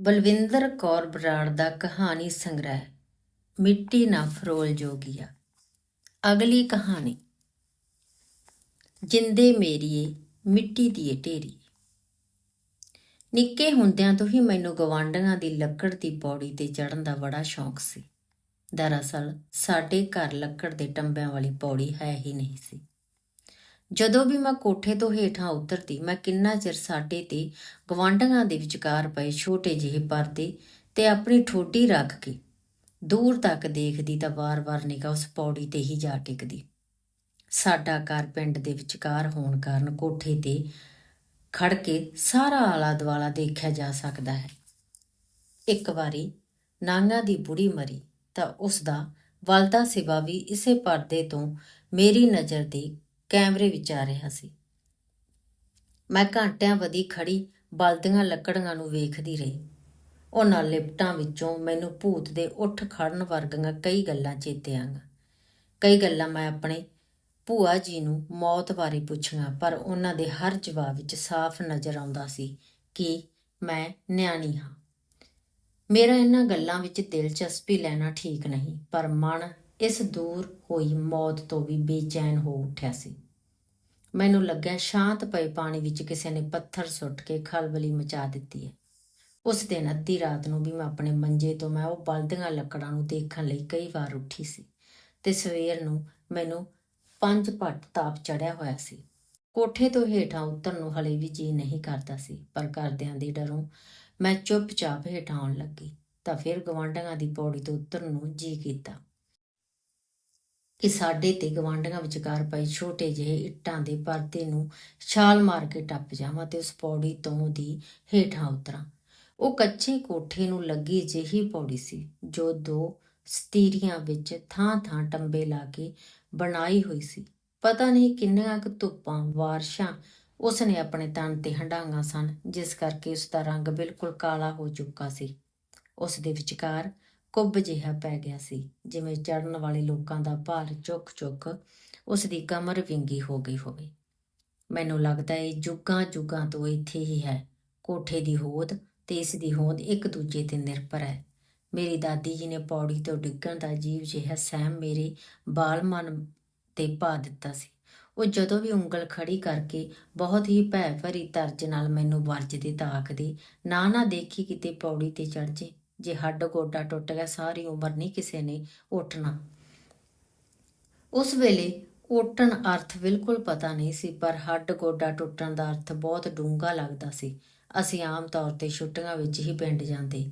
ਬਲਵਿੰਦਰ ਕੌਰ ਬਰਾੜ ਦਾ ਕਹਾਣੀ ਸੰਗ੍ਰਹਿ, ਮਿੱਟੀ ਨਾ ਫਰੋਲ ਜੋਗੀਆ। ਅਗਲੀ ਕਹਾਣੀ। ਜਿੰਦੇ ਮੇਰੀਏ, ਮਿੱਟੀ ਦੀ ਏ ਢੇਰੀ। ਨਿੱਕੇ ਹੁੰਦਿਆਂ ਤੋਂ ਹੀ ਮੈਨੂੰ ਗਵਾਂਢੀਆਂ ਦੀ ਲੱਕੜ ਦੀ ਪੌੜੀ ਤੇ ਚੜਨ ਦਾ ਬੜਾ ਸ਼ੌਂਕ ਸੀ। ਦਰਅਸਲ, ਸਾਡੇ ਘਰ ਲੱਕੜ ਦੇ ਟੰਬਿਆਂ ਵਾਲੀ ਪੌੜੀ ਹੈ ਹੀ ਨਹੀਂ ਸੀ। ਜਦੋਂ ਵੀ ਮੈਂ ਕੋਠੇ ਤੋਂ ਹੇਠਾਂ ਉਤਰਦੀ, ਮੈਂ ਕਿੰਨਾ ਚਿਰ ਸਾਡੇ ਤੇ ਗਵਾਂਢੀਆਂ ਦੇ ਵਿਚਕਾਰ ਪਏ ਛੋਟੇ ਜਿਹੇ ਪਰਦੇ ਤੇ ਆਪਣੀ ਠੋਡੀ ਰੱਖ ਕੇ ਦੂਰ ਤੱਕ ਦੇਖਦੀ ਤਾਂ ਵਾਰ-ਵਾਰ ਨਿਗਾਹ ਉਸ ਪੌੜੀ ਤੇ ਹੀ ਜਾ ਟਿਕਦੀ। ਸਾਡਾ ਘਰ ਪਿੰਡ ਦੇ ਵਿਚਕਾਰ ਹੋਣ ਕਾਰਨ ਕੋਠੇ ਤੇ ਖੜ ਕੇ ਸਾਰਾ ਆਲਾ ਦੁਆਲਾ ਦੇਖਿਆ ਜਾ ਸਕਦਾ ਹੈ। ਇੱਕ ਵਾਰੀ ਨਾਂਗਾ ਦੀ ਬੁੜੀ ਮਰੀ ਤਾਂ ਉਸ ਦਾ ਵਲਦਾ ਸਿਵਾ ਵੀ ਇਸੇ ਪਰਦੇ ਤੋਂ ਮੇਰੀ ਨਜ਼ਰ ਦੇ ਕੈਮਰੇ ਵਿੱਚ ਆ ਰਿਹਾ ਸੀ। ਮੈਂ ਘੰਟਿਆਂ ਵਧੀ ਖੜੀ ਬਲਦੀਆਂ ਲੱਕੜੀਆਂ ਨੂੰ ਵੇਖਦੀ ਰਹੀ। ਉਹਨਾਂ ਲਿਪਟਾਂ ਵਿੱਚੋਂ ਮੈਨੂੰ ਭੂਤ ਦੇ ਉੱਠ ਖੜਨ ਵਰਗੀਆਂ ਕਈ ਗੱਲਾਂ ਚੇਤੇ ਆਈਆਂ ਕਈ ਗੱਲਾਂ ਮੈਂ ਆਪਣੇ ਭੂਆ ਜੀ ਨੂੰ ਮੌਤ ਬਾਰੇ ਪੁੱਛੀਆਂ, ਪਰ ਉਹਨਾਂ ਦੇ ਹਰ ਜਵਾਬ ਵਿੱਚ ਸਾਫ਼ ਨਜ਼ਰ ਆਉਂਦਾ ਸੀ ਕਿ ਮੈਂ ਨਿਆਣੀ ਹਾਂ। ਮੇਰਾ ਇਹਨਾਂ ਗੱਲਾਂ ਵਿੱਚ ਦਿਲਚਸਪੀ ਲੈਣਾ ਠੀਕ ਨਹੀਂ, ਪਰ ਮਨ ਇਸ ਦੂਰ ਹੋਈ ਮੌਤ ਤੋਂ ਵੀ ਬੇਚੈਨ ਹੋ ਉੱਠਿਆ ਸੀ। ਮੈਨੂੰ ਲੱਗਿਆ ਸ਼ਾਂਤ ਪਏ ਪਾਣੀ ਵਿੱਚ ਕਿਸੇ ਨੇ ਪੱਥਰ ਸੁੱਟ ਕੇ ਖਲਬਲੀ ਮਚਾ ਦਿੱਤੀ ਹੈ। ਉਸ ਦਿਨ ਅੱਧੀ ਰਾਤ ਨੂੰ ਵੀ ਮੈਂ ਆਪਣੇ ਮੰਜੇ ਤੋਂ ਮੈਂ ਉਹ ਬਲਦੀਆਂ ਲੱਕੜਾਂ ਨੂੰ ਦੇਖਣ ਲਈ ਕਈ ਵਾਰ ਉੱਠੀ ਸੀ ਤੇ ਸਵੇਰ ਨੂੰ ਮੈਨੂੰ ਪੰਜ ਪੱਟ ਤਾਪ ਚੜਿਆ ਹੋਇਆ ਸੀ। ਕੋਠੇ ਤੋਂ ਹੇਠਾਂ ਉਤਰਨ ਨੂੰ ਹਲੇ ਵੀ ਜੀ ਨਹੀਂ ਕਰਦਾ ਸੀ, ਪਰ ਘਰਦਿਆਂ ਦੀ ਡਰੋਂ ਮੈਂ ਚੁੱਪਚਾਪ ਹੇਠਾਂ ਆਉਣ ਲੱਗੀ ਤਾਂ ਫਿਰ ਗਵਾਂਢੀਆਂ ਦੀ ਪੌੜੀ ਤੋਂ ਉਤਰਨ ਨੂੰ ਜੀ ਕੀਤਾ। ਕਿ ਸਾਡੇ ਤੇ ਗਵਾਂਢੀਆਂ ਵਿਚਕਾਰ ਪਏ ਛੋਟੇ ਜਿਹੇ ਇੱਟਾਂ ਦੇ ਪਰਦੇ ਨੂੰ ਛਾਲ ਮਾਰ ਕੇ ਟੱਪ ਜਾਵਾਂ ਤੇ ਉਸ ਪੌੜੀ ਤੋਂ ਦੀ ਹੇਠਾਂ ਉਤਰਾਂ। ਉਹ ਕੱਚੇ ਕੋਠੇ ਨੂੰ ਲੱਗੀ ਜਿਹੀ ਪੌੜੀ ਸੀ, ਜੋ ਦੋ ਸਤੀਰੀਆਂ ਵਿੱਚ ਥਾਂ-ਥਾਂ ਟੰਬੇ ਲਾ ਕੇ ਬਣਾਈ ਹੋਈ ਸੀ। ਪਤਾ ਨਹੀਂ ਕਿੰਨੀਆਂ ਕੁ ਧੁੱਪਾਂ ਵਾਰਸ਼ਾਂ ਉਸ ਨੇ ਆਪਣੇ ਤਨ ਤੇ ਹੰਡਾਂਗਾ ਸਨ, ਜਿਸ ਕਰਕੇ ਉਸ ਦਾ ਰੰਗ ਬਿਲਕੁਲ ਕਾਲਾ ਹੋ ਚੁੱਕਾ ਸੀ। ਉਸ ਦੇ ਵਿਚਕਾਰ ਕੁੱਬ ਜਿਹਾ ਪੈ ਗਿਆ ਸੀ, ਜਿਵੇਂ ਚੜਨ ਵਾਲੇ ਲੋਕਾਂ ਦਾ ਭਾਰ ਚੁੱਕ ਚੁੱਕ ਉਸ ਦੀ ਕਮਰ ਵਿੰਗੀ ਹੋ ਗਈ ਹੋਵੇ। ਮੈਨੂੰ ਲੱਗਦਾ ਇਹ ਜੁਗਾਂ ਜੁਗਾਂ ਤੋਂ ਇੱਥੇ ਹੀ ਹੈ। ਕੋਠੇ ਦੀ ਹੋਂਦ ਤੇ ਇਸ ਦੀ ਹੋਂਦ ਇੱਕ ਦੂਜੇ ਤੇ ਨਿਰਭਰ ਹੈ। ਮੇਰੀ ਦਾਦੀ ਜੀ ਨੇ ਪੌੜੀ ਤੋਂ ਡਿੱਗਣ ਦਾ ਅਜੀਬ ਜਿਹਾ ਸਹਿਮ ਮੇਰੇ ਬਾਲ ਮਨ ਤੇ ਪਾ ਦਿੱਤਾ ਸੀ। ਉਹ ਜਦੋਂ ਵੀ ਉਂਗਲ ਖੜੀ ਕਰਕੇ ਬਹੁਤ ਹੀ ਭੈ ਭਰੀ ਤਰਜ ਨਾਲ ਮੈਨੂੰ ਵਰਜਦੇ ਤਾਂ ਆਖਦੀ, ਨਾ ਨਾ ਦੇਖੀ ਕਿਤੇ ਪੌੜੀ ਤੇ ਚੜ ਜੇ। ਜੇ ਹੱਡ ਗੋਡਾ ਟੁੱਟ ਗਿਆ, ਸਾਰੀ ਉਮਰ ਨਹੀਂ ਕਿਸੇ ਨੇ ਉੱਠਣਾ। ਉਸ ਵੇਲੇ ਉੱਠਣ ਅਰਥ ਬਿਲਕੁਲ ਪਤਾ ਨਹੀਂ ਸੀ, ਪਰ ਹੱਡ ਗੋਡਾ ਟੁੱਟਣ ਦਾ ਅਰਥ ਬਹੁਤ ਡੂੰਘਾ ਲੱਗਦਾ ਸੀ। ਅਸੀਂ ਆਮ ਤੌਰ ਤੇ ਛੁੱਟੀਆਂ ਵਿੱਚ ਹੀ ਪਿੰਡ ਜਾਂਦੇ।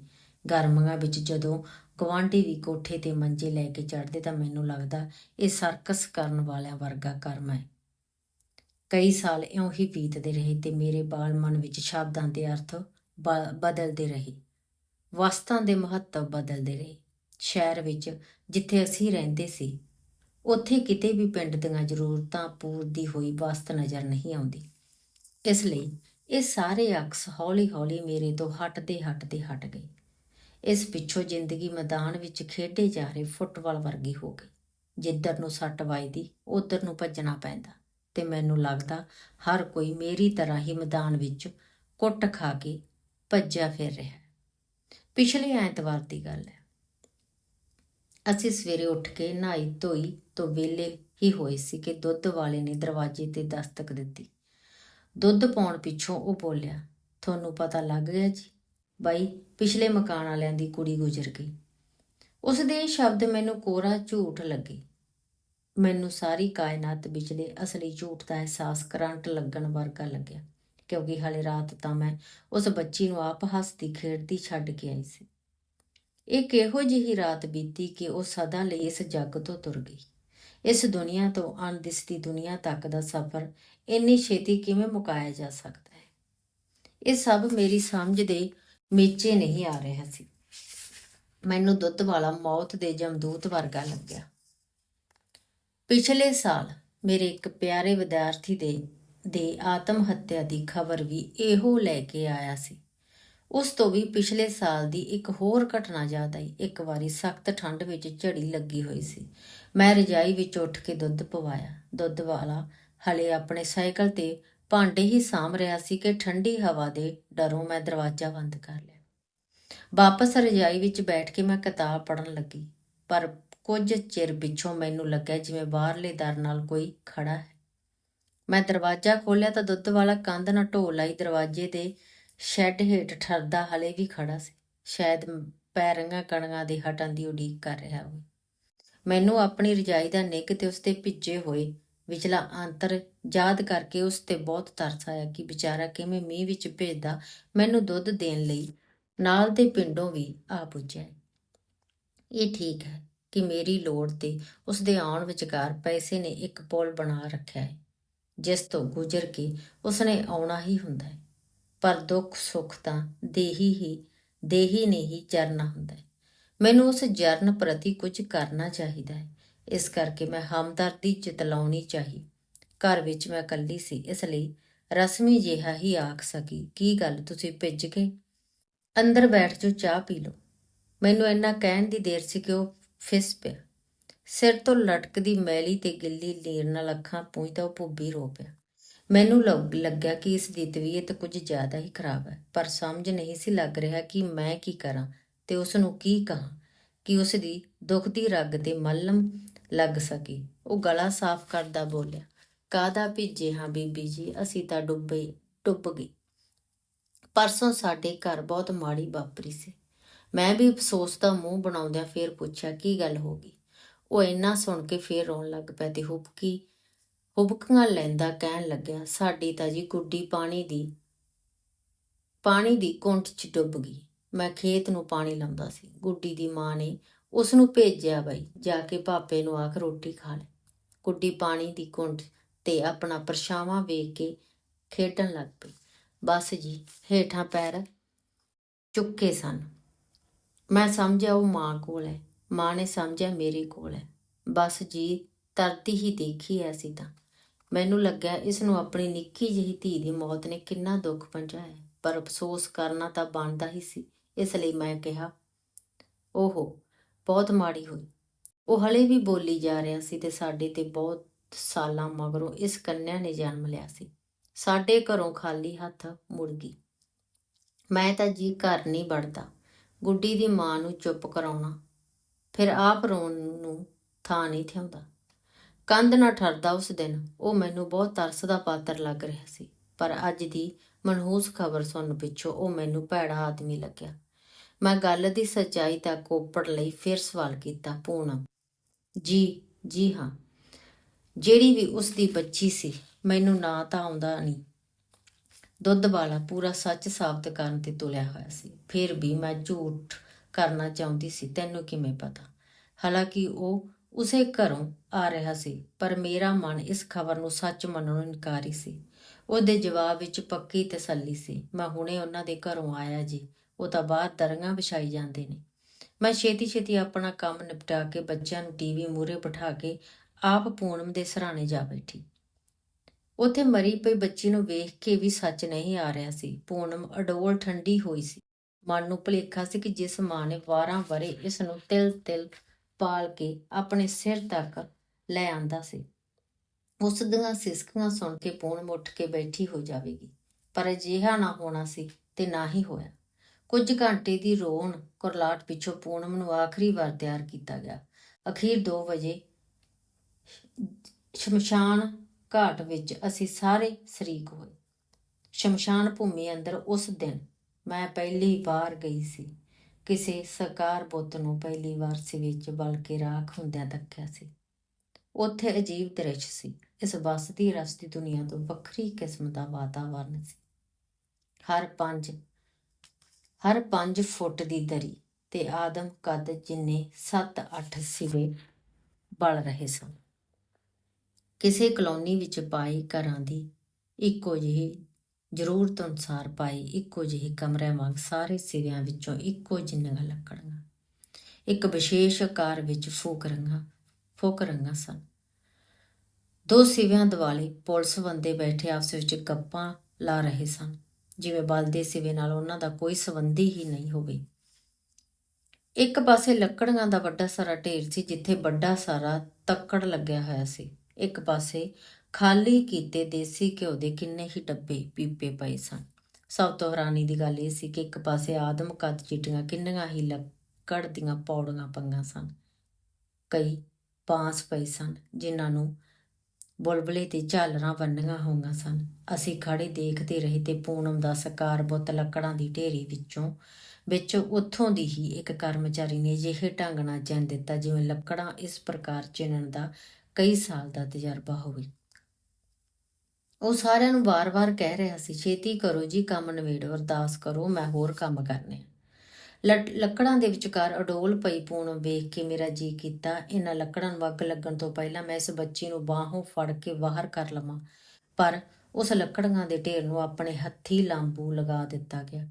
ਗਰਮੀਆਂ ਵਿੱਚ ਜਦੋਂ ਗਵਾਂਢੀ ਵੀ ਕੋਠੇ ਤੇ ਮੰਜੇ ਲੈ ਕੇ ਚੜਦੇ ਤਾਂ ਮੈਨੂੰ ਲੱਗਦਾ ਇਹ ਸਰਕਸ ਕਰਨ ਵਾਲਿਆਂ ਵਰਗਾ ਕਰਮ ਹੈ। ਕਈ ਸਾਲ ਇਉਂ ਹੀ ਬੀਤਦੇ ਰਹੇ ਤੇ ਮੇਰੇ ਬਾਲ ਮਨ ਵਿੱਚ ਸ਼ਬਦਾਂ ਦੇ ਅਰਥ ਬ- ਬਦਲਦੇ ਰਹੇ। ਵਸਤਾਂ ਦੇ ਮਹੱਤਵ ਬਦਲਦੇ ਰਹੇ। ਸ਼ਹਿਰ ਵਿੱਚ ਜਿੱਥੇ ਅਸੀਂ ਰਹਿੰਦੇ ਸੀ, ਉੱਥੇ ਕਿਤੇ ਵੀ ਪਿੰਡ ਦੀਆਂ ਜ਼ਰੂਰਤਾਂ ਪੂਰਦੀ ਹੋਈ ਵਸਤ ਨਜ਼ਰ ਨਹੀਂ ਆਉਂਦੀ। ਇਸ ਲਈ ਇਹ ਸਾਰੇ ਅਕਸ ਹੌਲੀ-ਹੌਲੀ ਮੇਰੇ ਤੋਂ ਹਟਦੇ ਹਟਦੇ, ਹਟ ਗਏ। ਇਸ ਪਿੱਛੋਂ ਜ਼ਿੰਦਗੀ ਮੈਦਾਨ ਵਿੱਚ ਖੇਡੇ ਜਾ ਰਹੇ ਫੁੱਟਬਾਲ ਵਰਗੀ ਹੋ ਗਈ ਜਿੱਧਰ ਨੂੰ ਸੱਟ ਵੱਜਦੀ, ਉਧਰ ਨੂੰ ਭੱਜਣਾ ਪੈਂਦਾ ਤੇ ਮੈਨੂੰ ਲੱਗਦਾ ਹਰ ਕੋਈ ਮੇਰੀ ਤਰ੍ਹਾਂ ਹੀ ਮੈਦਾਨ ਵਿੱਚ ਕੁੱਟ ਖਾ ਕੇ ਭੱਜਿਆ ਫਿਰ ਰਿਹਾ। ਪਿਛਲੇ ਐਤਵਾਰ ਦੀ ਗੱਲ ਹੈ। ਅਸੀਂ ਸਵੇਰੇ ਉੱਠ ਕੇ ਨਹਾਈ ਧੋਈ ਤੋਂ ਵਿਹਲੇ ਹੀ ਹੋਏ ਸੀ ਕਿ ਦੁੱਧ ਵਾਲੇ ਨੇ ਦਰਵਾਜ਼ੇ ਤੇ ਦਸਤਕ ਦਿੱਤੀ। ਦੁੱਧ ਪਾਉਣ ਪਿੱਛੋਂ ਉਹ ਬੋਲਿਆ, ਤੁਹਾਨੂੰ ਪਤਾ ਲੱਗ ਗਿਆ ਜੀ, ਬਾਈ, ਪਿਛਲੇ ਮਕਾਨ ਵਾਲਿਆਂ ਦੀ ਕੁੜੀ ਗੁਜ਼ਰ ਗਈ। ਉਸ ਦੇ ਸ਼ਬਦ ਮੈਨੂੰ ਕੋਰਾ ਝੂਠ ਲੱਗੇ। ਮੈਨੂੰ ਸਾਰੀ ਕਾਇਨਾਤ ਵਿਚਲੇ ਅਸਲੀ ਝੂਠ ਦਾ ਅਹਿਸਾਸ ਕਰੰਟ ਲੱਗਣ ਵਰਗਾ ਲੱਗਿਆ। ਕਿਉਂਕਿ ਹਲੇ ਰਾਤ ਤਾਂ ਮੈਂ ਉਸ ਬੱਚੀ ਨੂੰ ਆਪ ਹੱਸਦੀ ਖੇਡਦੀ ਛੱਡ ਕੇ ਆਈ ਸੀ। ਇਹ ਕਿਹੋ ਜਿਹੀ ਰਾਤ ਬੀਤੀ ਕਿ ਉਹ ਸਦਾ ਲਈ ਇਸ ਜੱਗ ਤੋਂ ਤੁਰ ਗਈ। ਇਸ ਦੁਨੀਆ ਤੋਂ ਅਣਦਿਸਦੀ ਦੁਨੀਆ ਤੱਕ ਦਾ ਸਫ਼ਰ ਇੰਨੀ ਛੇਤੀ ਕਿਵੇਂ ਮੁਕਾਇਆ ਜਾ ਸਕਦਾ ਹੈ? ਇਹ ਸਭ ਮੇਰੀ ਸਮਝ ਦੇ ਮੇਚੇ ਨਹੀਂ ਆ ਰਿਹਾ ਸੀ। ਮੈਨੂੰ ਦੁੱਧ ਵਾਲਾ ਮੌਤ ਦੇ ਜਮਦੂਤ ਵਰਗਾ ਲੱਗਿਆ। ਪਿਛਲੇ ਸਾਲ ਮੇਰੇ ਇੱਕ ਪਿਆਰੇ ਵਿਦਿਆਰਥੀ ਦੇ ਦੇ ਆਤਮ ਹੱਤਿਆ ਦੀ ਖਬਰ ਵੀ ਇਹੋ ਲੈ ਕੇ ਆਇਆ ਸੀ। ਉਸ ਤੋਂ ਵੀ ਪਿਛਲੇ ਸਾਲ ਦੀ ਇੱਕ ਹੋਰ ਘਟਨਾ ਯਾਦ ਆਈ। ਇੱਕ ਵਾਰੀ ਸਖਤ ਠੰਡ ਵਿੱਚ ਝੜੀ ਲੱਗੀ ਹੋਈ ਸੀ। ਮੈਂ ਰਜਾਈ ਵਿੱਚ ਉੱਠ ਕੇ ਦੁੱਧ ਪਵਾਇਆ। ਦੁੱਧ ਵਾਲਾ ਹਲੇ ਆਪਣੇ ਸਾਈਕਲ ਤੇ ਭਾਂਡੇ ਹੀ ਸਾਂਭ ਰਿਹਾ ਸੀ ਕਿ ਠੰਡੀ ਹਵਾ ਦੇ ਡਰੋਂ ਮੈਂ ਦਰਵਾਜ਼ਾ ਬੰਦ ਕਰ ਲਿਆ। ਵਾਪਸ ਰਜਾਈ ਵਿੱਚ ਬੈਠ ਕੇ ਮੈਂ ਕਿਤਾਬ ਪੜ੍ਹਨ ਲੱਗੀ। ਪਰ ਕੁਝ ਚਿਰ ਪਿੱਛੋਂ ਮੈਨੂੰ ਲੱਗਿਆ ਜਿਵੇਂ ਬਾਹਰਲੇ ਦਰ ਨਾਲ ਕੋਈ ਖੜਾ ਹੈ। ਮੈਂ ਦਰਵਾਜ਼ਾ ਖੋਲ੍ਹਿਆ ਤਾਂ ਦੁੱਧ ਵਾਲਾ ਕੰਧ ਨਾਲ ਢੋ ਲਾਈ ਦਰਵਾਜ਼ੇ ਦੇ ਸ਼ੈੱਡ ਹੇਠ ਠਰਦਾ ਹਲੇ ਵੀ ਖੜਾ ਸੀ। ਸ਼ਾਇਦ ਪੈਰਾਂ ਕਣੀਆਂ ਦੇ ਹਟਣ ਦੀ ਉਡੀਕ ਕਰ ਰਿਹਾ ਹੋਵੇ। ਮੈਨੂੰ ਆਪਣੀ ਰਜਾਈ ਦਾ ਨਿੱਘ ਤੇ ਉਸਤੇ ਭਿੱਜੇ ਹੋਏ ਵਿਚਲਾ ਅੰਤਰ ਯਾਦ ਕਰਕੇ ਉਸ ਤੇ ਬਹੁਤ ਤਰਸ ਆਇਆ ਕਿ ਵਿਚਾਰਾ ਕਿਵੇਂ ਮੀਂਹ ਵਿੱਚ ਭੇਜਦਾ ਮੈਨੂੰ ਦੁੱਧ ਦੇਣ ਲਈ ਨਾਲ ਦੇ ਪਿੰਡੋਂ ਵੀ ਆ ਪੁੱਜਿਆ। ਹੈ। ਇਹ ਠੀਕ ਹੈ ਕਿ ਮੇਰੀ ਲੋੜ ਤੇ ਉਸ ਦੇ ਆਉਣ ਵਿਚਕਾਰ ਪੈਸੇ ਨੇ ਇੱਕ ਪੁਲ ਬਣਾ ਰੱਖਿਆ ਹੈ। ਜਿਸ ਤੋਂ ਗੁਜ਼ਰ ਕੇ ਉਸਨੇ ਆਉਣਾ ਹੀ ਹੁੰਦਾ ਹੈ। ਪਰ ਦੁੱਖ ਸੁੱਖ ਤਾਂ ਦੇਹੀ ਹੀ, ਦੇਹੀ ਨੇ ਹੀ ਜਰਨਾ ਹੁੰਦਾ ਹੈ। ਮੈਨੂੰ ਉਸ ਜਰਨ ਪ੍ਰਤੀ ਕੁਝ ਕਰਨਾ ਚਾਹੀਦਾ ਹੈ। ਇਸ ਕਰਕੇ ਮੈਂ ਹਮਦਰਦੀ ਚਿਤਲਾਉਣੀ ਚਾਹੀ। ਘਰ ਵਿੱਚ ਮੈਂ ਇਕੱਲੀ ਸੀ, ਇਸ ਲਈ ਰਸਮੀ ਜਿਹਾ ਹੀ ਆਖ ਸਕੀ, ਕੀ ਗੱਲ, ਤੁਸੀਂ ਭਿੱਜ ਗਏ? ਅੰਦਰ ਬੈਠ ਜੋ ਚਾਹ ਪੀ ਲਓ। ਮੈਨੂੰ ਇੰਨਾ ਕਹਿਣ ਦੀ ਦੇਰ ਸੀ ਕਿ ਉਹ ਫਿਸ ਪਿਆ। ਸਿਰ ਤੋਂ ਲਟਕਦੀ ਮੈਲੀ ਤੇ ਗਿੱਲੀ ਲੀਰ ਨਾਲ ਅੱਖਾਂ ਪੂੰਝਦਾ ਉਹ ਭੁੱਬੀ ਰੋ ਪਿਆ। ਮੈਨੂੰ ਲੱਗ- ਲੱਗਿਆ ਕਿ ਇਸ ਦੀ ਤਬੀਅਤ ਕੁਝ ਜ਼ਿਆਦਾ ਹੀ ਖਰਾਬ ਹੈ, ਪਰ ਸਮਝ ਨਹੀਂ ਸੀ ਲੱਗ ਰਿਹਾ ਕਿ ਮੈਂ ਕੀ ਕਰਾਂ ਤੇ ਉਸ ਨੂੰ ਕੀ ਕਹਾਂ ਕਿ ਉਸ ਦੀ ਦੁਖਦੀ ਰਗ ਤੇ ਮੱਲਮ ਲੱਗ ਸਕੀ। ਉਹ ਗਲਾ ਸਾਫ਼ ਕਰਦਾ ਬੋਲਿਆ ਕਾਦਾ ਭਿੱਜੇ ਹਾਂ ਬੀਬੀ ਜੀ? ਅਸੀਂ ਤਾਂ ਡੁੱਬੇ, ਡੁੱਬ ਗਏ। ਪਰਸੋਂ ਸਾਡੇ ਘਰ ਬਹੁਤ ਮਾੜੀ ਵਾਪਰੀ ਸੀ। ਮੈਂ ਵੀ ਅਫਸੋਸ ਦਾ ਮੂੰਹ ਬਣਾਉਂਦਿਆਂ ਫੇਰ ਪੁੱਛਿਆ, ਕੀ ਗੱਲ ਹੋ ਗਈ? ਉਹ ਇੰਨਾ ਸੁਣ ਕੇ ਫੇਰ ਰੋਣ ਲੱਗ ਪਿਆ ਤੇ ਹੁਬਕੀ, ਹੁਬਕੀਆਂ ਲੈਂਦਾ ਕਹਿਣ ਲੱਗਿਆ, ਸਾਡੀ ਤਾਂ ਜੀ ਗੁੱਡੀ ਪਾਣੀ ਦੀ ਪਾਣੀ ਦੀ ਕੁੰਟ 'ਚ ਡੁੱਬ ਗਈ। ਮੈਂ ਖੇਤ ਨੂੰ ਪਾਣੀ ਲਾਉਂਦਾ ਸੀ। ਗੁੱਡੀ ਦੀ ਮਾਂ ਨੇ ਉਸ ਨੂੰ ਭੇਜਿਆ ਬਈ, ਜਾ ਕੇ ਪਾਪੇ ਨੂੰ ਆਖ ਰੋਟੀ ਖਾ ਲੈ। ਗੁੱਡੀ ਪਾਣੀ ਦੀ ਕੁੰਟ ਤੇ ਆਪਣਾ ਪਰਛਾਵਾਂ ਵੇਖ ਕੇ ਖੇਡਣ ਲੱਗ ਪਈ। ਬਸ ਜੀ, ਹੇਠਾਂ ਪੈਰ ਚੁੱਕੇ ਸਨ। ਮੈਂ ਸਮਝਿਆ ਉਹ ਮਾਂ ਕੋਲ ਹੈ। ਮਾਂ ਨੇ ਸਮਝਿਆ ਮੇਰੇ ਕੋਲ ਹੈ। ਬਸ ਜੀ ਤਰਤੀ ਹੀ ਦੇਖੀ ਐ ਸੀ ਤਾਂ। ਮੈਨੂੰ ਲੱਗਿਆ ਇਸ ਨੂੰ ਆਪਣੀ ਨਿੱਕੀ ਜਿਹੀ ਧੀ ਦੀ ਮੌਤ ਨੇ ਕਿੰਨਾ ਦੁੱਖ ਪਹੁੰਚਾਇਆ ਪਰ ਅਫਸੋਸ ਕਰਨਾ ਤਾਂ ਬਣਦਾ ਹੀ ਸੀ, ਇਸ ਲਈ ਮੈਂ ਕਿਹਾ, ਓਹੋ, ਬਹੁਤ ਮਾੜੀ ਹੋਈ। ਉਹ ਹਲੇ ਵੀ ਬੋਲੀ ਜਾ ਰਿਹਾ ਸੀ ਤੇ ਸਾਡੇ ਤੇ ਬਹੁਤ ਸਾਲਾਂ ਮਗਰੋਂ ਇਸ ਕੰਨਿਆ ਨੇ ਜਨਮ ਲਿਆ ਸੀ। ਸਾਡੇ ਘਰੋਂ ਖਾਲੀ ਹੱਥ ਮੁੜ ਗਈ। ਮੈਂ ਤਾਂ ਜੀ ਘਰ ਨਹੀਂ ਵੜਦਾ। ਗੁੱਡੀ ਦੀ ਮਾਂ ਨੂੰ ਚੁੱਪ ਕਰਾਉਣਾ ਫਿਰ ਆਪ ਰੋਣ ਨੂੰ ਥਾਂ ਨਹੀਂ ਥਿਆਉਂਦਾ ਕੰਧ ਨਾ ਠਰਦਾ ਉਸ ਦਿਨ ਉਹ ਮੈਨੂੰ ਬਹੁਤ ਤਰਸ ਦਾ ਪਾਤਰ ਲੱਗ ਰਿਹਾ ਸੀ, ਪਰ ਅੱਜ ਦੀ ਮਨਹੂਸ ਖਬਰ ਸੁਣਨ ਪਿੱਛੋਂ ਉਹ ਮੈਨੂੰ ਭੈੜਾ ਆਦਮੀ ਲੱਗਿਆ। ਮੈਂ ਗੱਲ ਦੀ ਸੱਚਾਈ ਤੱਕ ਕੋਪੜ ਲਈ ਫਿਰ ਸਵਾਲ ਕੀਤਾ, ਪੂਨਮ, ਜੀ ਜੀ ਹਾਂ, ਜਿਹੜੀ ਵੀ ਉਸ ਦੀ ਬੱਚੀ ਸੀ, ਮੈਨੂੰ ਨਾ ਤਾਂ ਆਉਂਦਾ ਨਹੀਂ। ਦੁੱਧ ਵਾਲਾ ਪੂਰਾ ਸੱਚ ਸਾਬਤ ਕਰਨ ਤੇ ਤੁਲਿਆ ਹੋਇਆ ਸੀ। ਫਿਰ ਵੀ ਮੈਂ ਝੂਠ ਕਰਨਾ ਚਾਹੁੰਦੀ ਸੀ, ਤੈਨੂੰ ਕਿਵੇਂ ਪਤਾ? ਹਾਲਾਂਕਿ ਉਹ ਉਸੇ ਘਰੋਂ ਆ ਰਿਹਾ ਸੀ, ਪਰ ਮੇਰਾ ਮਨ ਇਸ ਖਬਰ ਨੂੰ ਸੱਚ ਮੰਨਣ ਨੂੰ ਇਨਕਾਰੀ ਸੀ। ਉਹਦੇ ਜਵਾਬ ਵਿੱਚ ਪੱਕੀ ਤਸੱਲੀ ਸੀ, ਮੈਂ ਹੁਣੇ ਉਹਨਾਂ ਦੇ ਘਰੋਂ ਆਇਆ ਜੀ, ਉਹ ਤਾਂ ਬਾਹਰ ਦਰਗਾਂ ਵਿਛਾਈ ਜਾਂਦੇ ਨੇ। ਮੈਂ ਛੇਤੀ ਛੇਤੀ ਆਪਣਾ ਕੰਮ ਨਿਪਟਾ ਕੇ ਬੱਚਿਆਂ ਨੂੰ ਟੀਵੀ ਮੂਹਰੇ ਬਿਠਾ ਕੇ ਆਪ ਪੂਨਮ ਦੇ ਸਰਾਣੇ ਜਾ ਬੈਠੀ। ਉੱਥੇ ਮਰੀ ਪਈ ਬੱਚੀ ਨੂੰ ਵੇਖ ਕੇ ਵੀ ਸੱਚ ਨਹੀਂ ਆ ਰਿਹਾ ਸੀ। ਪੂਨਮ ਅਡੋਲ ਠੰਡੀ ਹੋਈ ਸੀ। ਮਨ ਨੂੰ ਭੁਲੇਖਾ ਸੀ ਕਿ ਜਿਸ ਮਾਂ ਨੇ 12 ਵਰੇ ਇਸ ਨੂੰ ਤਿਲ ਤਿਲ ਪਾਲ ਕੇ ਆਪਣੇ ਸਿਰ ਤੱਕ ਲੈ ਆਂਦਾ ਸੀ। ਉਸ ਦੀਆਂ ਸਿਸਕੀਆਂ ਸੁਣ ਕੇ ਪੂਨਮ ਉੱਠ ਕੇ ਬੈਠੀ ਹੋ ਜਾਵੇਗੀ, ਪਰ ਅਜਿਹਾ ਨਾ ਹੋਣਾ ਸੀ ਤੇ ਨਾ ਹੀ ਹੋਇਆ। ਕੁਝ ਘੰਟੇ ਦੀ ਰੋਣ ਕੁਰਲਾਟ ਪਿੱਛੋਂ ਪੂਨਮ ਨੂੰ ਆਖਰੀ ਵਾਰ ਤਿਆਰ ਕੀਤਾ ਗਿਆ। ਅਖੀਰ 2 ਵਜੇ ਸ਼ਮਸ਼ਾਨ ਘਾਟ ਵਿੱਚ ਅਸੀਂ ਸਾਰੇ ਸ਼ਰੀਕ ਹੋਏ। ਸ਼ਮਸ਼ਾਨ ਭੂਮੀ ਅੰਦਰ ਉਸ ਦਿਨ ਮੈਂ ਪਹਿਲੀ ਵਾਰ ਗਈ ਸੀ। ਕਿਸੇ ਸਰਕਾਰ ਪੁੱਤ ਨੂੰ ਪਹਿਲੀ ਵਾਰ ਸੀ ਵਿੱਚ ਬਲਕਿ ਰਾਖ ਹੁੰਦਿਆਂ ਤੱਕਿਆ ਸੀ। ਉੱਥੇ ਅਜੀਬ ਦ੍ਰਿਸ਼ ਸੀ। ਇਸ ਬਸਦੀ ਰਸਤੀ ਦੁਨੀਆ ਤੋਂ ਵੱਖਰੀ ਕਿਸਮ ਦਾ ਵਾਤਾਵਰਨ ਸੀ। ਹਰ ਪੰਜ, ਹਰ 5 ਫੁੱਟ ਦੀ ਦਰੀ ਤੇ ਆਦਮ ਕੱਦ ਜਿੰਨੇ 7-8 ਸਿਵੇ ਬਲ ਰਹੇ ਸਨ। ਕਿਸੇ ਕਲੋਨੀ ਵਿੱਚ ਪਾਈ ਘਰਾਂ ਦੀ ਇੱਕੋ ਜਿਹੀ ਜ਼ਰੂਰਤ ਅਨੁਸਾਰ ਪਾਈ ਇੱਕੋ ਜਿਹੇ ਕਮਰਿਆਂ ਵਾਂਗ ਸਾਰੇ ਸਿਰਿਆਂ ਵਿੱਚੋਂ ਇੱਕੋ ਜਿਹੀਆਂ ਲੱਕੜਾਂ। ਇੱਕ ਵਿਸ਼ੇਸ਼ ਆਕਾਰ ਵਿੱਚ ਫੂਕ ਰੰਗਾਂ ਫੂਕ ਰੰਗਾਂ ਸਨ। ਦੋ ਸਿਵਿਆਂ ਦੁਆਲੇ ਪੁਲਿਸ ਬੰਦੇ ਬੈਠੇ ਆਪਸ ਵਿੱਚ ਗੱਪਾਂ ਲਾ ਰਹੇ ਸਨ। ਜਿਵੇਂ ਬਲਦੇ ਸਿਵੇ ਨਾਲ ਉਹਨਾਂ ਦਾ ਕੋਈ ਸੰਬੰਧੀ ਹੀ ਨਹੀਂ ਹੋਵੇ। ਇੱਕ ਪਾਸੇ ਲੱਕੜੀਆਂ ਦਾ ਵੱਡਾ ਸਾਰਾ ਢੇਰ ਸੀ ਜਿੱਥੇ ਵੱਡਾ ਸਾਰਾ ਤੱਕੜ ਲੱਗਿਆ ਹੋਇਆ ਸੀ। ਇੱਕ ਪਾਸੇ ਖਾਲੀ ਕੀਤੇ ਦੇਸੀ ਘਿਓ ਦੇ ਕਿੰਨੇ ਹੀ ਡੱਬੇ ਪੀਪੇ ਪਏ ਸਨ। ਸਭ ਤੋਂ ਹੈਰਾਨੀ ਦੀ ਗੱਲ ਇਹ ਸੀ ਕਿ ਇੱਕ ਪਾਸੇ ਆਦਮ ਕੱਦ ਚਿੱਟੀਆਂ ਕਿੰਨੀਆਂ ਹੀ ਲੱਕੜ ਦੀਆਂ ਪੌੜੀਆਂ ਪਈਆਂ ਸਨ। ਕਈ ਬਾਂਸ ਪਏ ਸਨ, ਜਿਨ੍ਹਾਂ ਨੂੰ ਬੁਲਬੁਲੇ ਤੇ ਝਾਲਰਾਂ ਵੰਡੀਆਂ ਹੋਈਆਂ ਸਨ। ਅਸੀਂ ਖੜੇ ਦੇਖਦੇ ਰਹੇ ਤੇ ਪੂਨਮ ਦਾ ਸਕਾਰ ਬੁੱਤ ਲੱਕੜਾਂ ਦੀ ਢੇਰੀ ਵਿੱਚੋਂ, ਵਿੱਚ ਉੱਥੋਂ ਦੀ ਹੀ ਇੱਕ ਕਰਮਚਾਰੀ ਨੇ ਜਿਹੇ ਢੰਗ ਨਾਲ ਚਿਣ ਦਿੱਤਾ ਜਿਵੇਂ ਲੱਕੜਾਂ ਇਸ ਪ੍ਰਕਾਰ ਚਿਣਨ ਦਾ ਕਈ ਸਾਲ ਦਾ ਤਜਰਬਾ ਹੋਵੇ। ਉਹ ਸਾਰਿਆਂ ਨੂੰ ਵਾਰ-ਵਾਰ ਕਹਿ ਰਿਹਾ ਸੀ, ਛੇਤੀ ਕਰੋ ਜੀ, ਕੰਮ ਨਵੇੜੋ ਅਰਦਾਸ ਕਰੋ, ਮੈਂ ਹੋਰ ਕੰਮ ਕਰਨੇ ਆ। ਲੱਕੜਾਂ ਦੇ ਵਿਚਕਾਰ ਅਡੋਲ ਪਈ ਪੂਣ ਵੇਖ ਕੇ ਮੇਰਾ ਜੀ ਕੀਤਾ, ਇਹਨਾਂ ਲੱਕੜਾਂ ਨੂੰ ਅੱਗ ਲੱਗਣ ਤੋਂ ਪਹਿਲਾਂ ਮੈਂ ਇਸ ਬੱਚੀ ਨੂੰ ਬਾਹੋਂ ਫੜ ਕੇ ਬਾਹਰ ਕਰ ਲਵਾਂ। ਪਰ ਉਸ ਲੱਕੜਾਂ ਦੇ ਢੇਰ ਨੂੰ ਆਪਣੇ ਹੱਥੀ ਲਾਂਬੂ ਲਗਾ ਦਿੱਤਾ ਗਿਆ।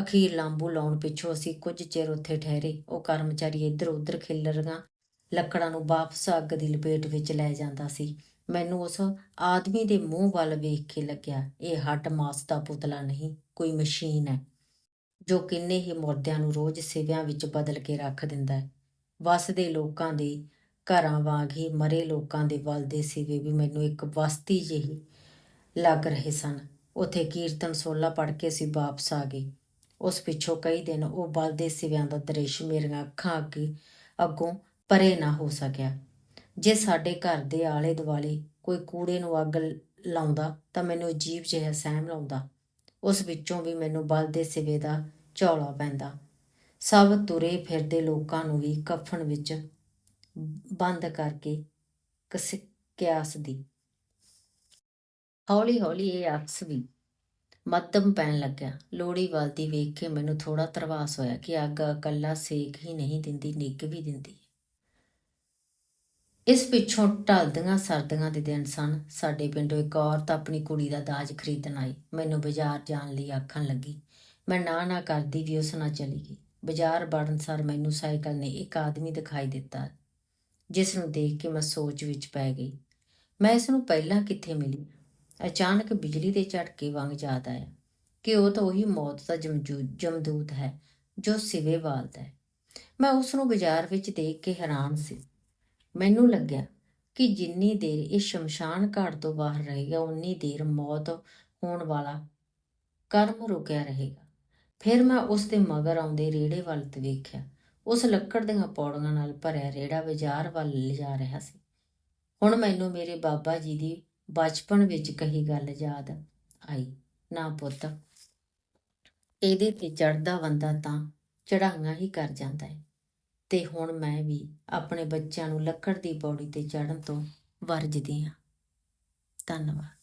ਅਖੀਰ ਲਾਂਬੂ ਲਾਉਣ ਪਿੱਛੋਂ ਅਸੀਂ ਕੁਝ ਚਿਰ ਉੱਥੇ ਠਹਿਰੇ। ਉਹ ਕਰਮਚਾਰੀ ਇੱਧਰ ਉੱਧਰ ਖਿੱਲਰੀਆਂ ਲੱਕੜਾਂ ਨੂੰ ਵਾਪਸ ਅੱਗ ਦੀ ਲਪੇਟ ਵਿੱਚ ਲੈ ਜਾਂਦਾ ਸੀ। ਮੈਨੂੰ ਉਸ ਆਦਮੀ ਦੇ ਮੂੰਹ ਵੱਲ ਵੇਖ ਕੇ ਲੱਗਿਆ, ਇਹ ਹੱਡ ਮਾਸ ਦਾ ਪੁਤਲਾ ਨਹੀਂ, ਕੋਈ ਮਸ਼ੀਨ ਹੈ, ਜੋ ਕਿੰਨੇ ਹੀ ਮੁਰਦਿਆਂ ਨੂੰ ਰੋਜ਼ ਸਿਵਿਆਂ ਵਿੱਚ ਬਦਲ ਕੇ ਰੱਖ ਦਿੰਦਾ ਹੈ। ਵਸਦੇ ਲੋਕਾਂ ਦੇ ਘਰਾਂ ਵਾਂਗ ਹੀ ਮਰੇ ਲੋਕਾਂ ਦੇ ਵੱਲ ਦੇ ਸਿਵੇ ਵੀ ਮੈਨੂੰ ਇੱਕ ਵਸਤੀ ਜਿਹੀ ਲੱਗ ਰਹੇ ਸਨ। ਉਥੇ ਕੀਰਤਨ ਸੋਲਾ ਪੜ ਕੇ ਅਸੀਂ ਵਾਪਸ ਆ ਗਏ। ਉਸ ਪਿੱਛੋਂ ਕਈ ਦਿਨ ਉਹ ਬਲਦੇ ਸਿਵਿਆਂ ਦਾ ਦ੍ਰਿਸ਼ ਮੇਰੀਆਂ ਅੱਖਾਂ ਅੱਗੇ ਅੱਗੋਂ ਪਰੇ ਨਾ ਹੋ ਸਕਿਆ। ਜੇ ਸਾਡੇ ਘਰ ਦੇ ਆਲੇ ਦੁਆਲੇ ਕੋਈ ਕੂੜੇ ਨੂੰ ਅੱਗ ਲਾਉਂਦਾ ਤਾਂ ਮੈਨੂੰ ਅਜੀਬ ਜਿਹਾ ਸਹਿਮ ਲਾਉਂਦਾ। ਉਸ ਵਿੱਚੋਂ ਵੀ ਮੈਨੂੰ ਬਲਦੇ ਸਿਵੇ ਦਾ ਝੌਲਾ ਪੈਂਦਾ। ਸਭ ਤੁਰੇ ਫਿਰਦੇ ਲੋਕਾਂ ਨੂੰ ਵੀ ਕਫਨ ਵਿੱਚ ਬੰਦ ਕਰਕੇ ਕਸ ਕਿਆਸ ਦੀ। ਹੌਲੀ ਹੌਲੀ ਇਹ ਅਕਸ ਵੀ ਮੱਧਮ ਪੈਣ ਲੱਗਿਆ। ਲੋੜੀ ਵੱਲਦੀ ਵੇਖ ਕੇ ਮੈਨੂੰ ਥੋੜਾ ਤਰਵਾਸ ਹੋਇਆ ਕਿ ਅੱਗ ਇਕੱਲਾ ਸੇਕ ਹੀ ਨਹੀਂ ਦਿੰਦੀ, ਨਿੱਘ ਵੀ ਦਿੰਦੀ। ਇਸ ਪਿੱਛੋਂ ਢਲਦੀਆਂ ਸਰਦੀਆਂ ਦੇ ਦਿਨ ਸਨ। ਸਾਡੇ ਪਿੰਡੋਂ ਇੱਕ ਔਰਤ ਆਪਣੀ ਕੁੜੀ ਦਾ ਦਾਜ ਖਰੀਦਣ ਆਈ। ਮੈਨੂੰ ਬਾਜ਼ਾਰ ਜਾਣ ਲਈ ਆਖਣ ਲੱਗੀ। ਮੈਂ ਨਾ ਨਾ ਕਰਦੀ ਵੀ ਉਸ ਨਾਲ ਚਲੀ ਗਈ। ਬਾਜ਼ਾਰ ਵੜਨ ਸਾਰ ਮੈਨੂੰ ਸਾਈਕਲ ਨੇ ਇੱਕ ਆਦਮੀ ਦਿਖਾਈ ਦਿੱਤਾ, ਜਿਸ ਨੂੰ ਦੇਖ ਕੇ ਮੈਂ ਸੋਚ ਵਿੱਚ ਪੈ ਗਈ। ਮੈਂ ਇਸ ਨੂੰ ਪਹਿਲਾਂ ਕਿੱਥੇ ਮਿਲੀ? ਅਚਾਨਕ ਬਿਜਲੀ ਦੇ ਝਟਕੇ ਵਾਂਗ ਯਾਦ ਆਇਆ ਕਿ ਉਹ ਤਾਂ ਉਹੀ ਮੌਤ ਦਾ ਜਮਜੂ- ਜਮਦੂਤ ਹੈ, ਜੋ ਸਿਵੇ ਵਾਲਦਾ ਹੈ। ਮੈਂ ਉਸ ਨੂੰ ਬਾਜ਼ਾਰ ਵਿੱਚ ਦੇਖ ਕੇ ਹੈਰਾਨ ਸੀ। ਮੈਨੂੰ ਲੱਗਿਆ ਕਿ ਜਿੰਨੀ ਦੇਰ ਇਹ ਸ਼ਮਸ਼ਾਨ ਘਾਟ ਤੋਂ ਬਾਹਰ ਰਹੇਗਾ, ਉਨੀ ਦੇਰ ਮੌਤ ਹੋਣ ਵਾਲਾ ਕਰਮ ਰੁਕਿਆ ਰਹੇਗਾ। ਫਿਰ ਮੈਂ ਉਸ ਦੇ ਮਗਰ ਆਉਂਦੇ ਰੇੜੇ ਵੱਲ ਵੇਖਿਆ ਉਸ ਲੱਕੜ ਦੀਆਂ ਪੌੜੀਆਂ ਨਾਲ ਭਰਿਆ ਰੇੜਾ ਬਾਜ਼ਾਰ ਵੱਲ ਲਿਜਾ ਰਿਹਾ ਸੀ। ਹੁਣ ਮੈਨੂੰ ਮੇਰੇ ਬਾਬਾ ਜੀ ਦੀ ਬਚਪਨ ਵਿੱਚ ਕਹੀ ਗੱਲ ਯਾਦ ਆਈ। ਨਾ ਪੁੱਤ, ਇਹਦੇ ਤੇ ਚੜਦਾ ਬੰਦਾ ਤਾਂ ਚੜਾਈਆਂ ਹੀ ਕਰ ਜਾਂਦਾ ਹੈ ਤੇ ਹੁਣ ਮੈਂ ਵੀ ਆਪਣੇ ਬੱਚਿਆਂ ਨੂੰ ਲੱਕੜ ਦੀ ਪੌੜੀ ਤੇ ਚੜ੍ਹਨ ਤੋਂ ਵਰਜਦੀ ਹਾਂ। ਧੰਨਵਾਦ।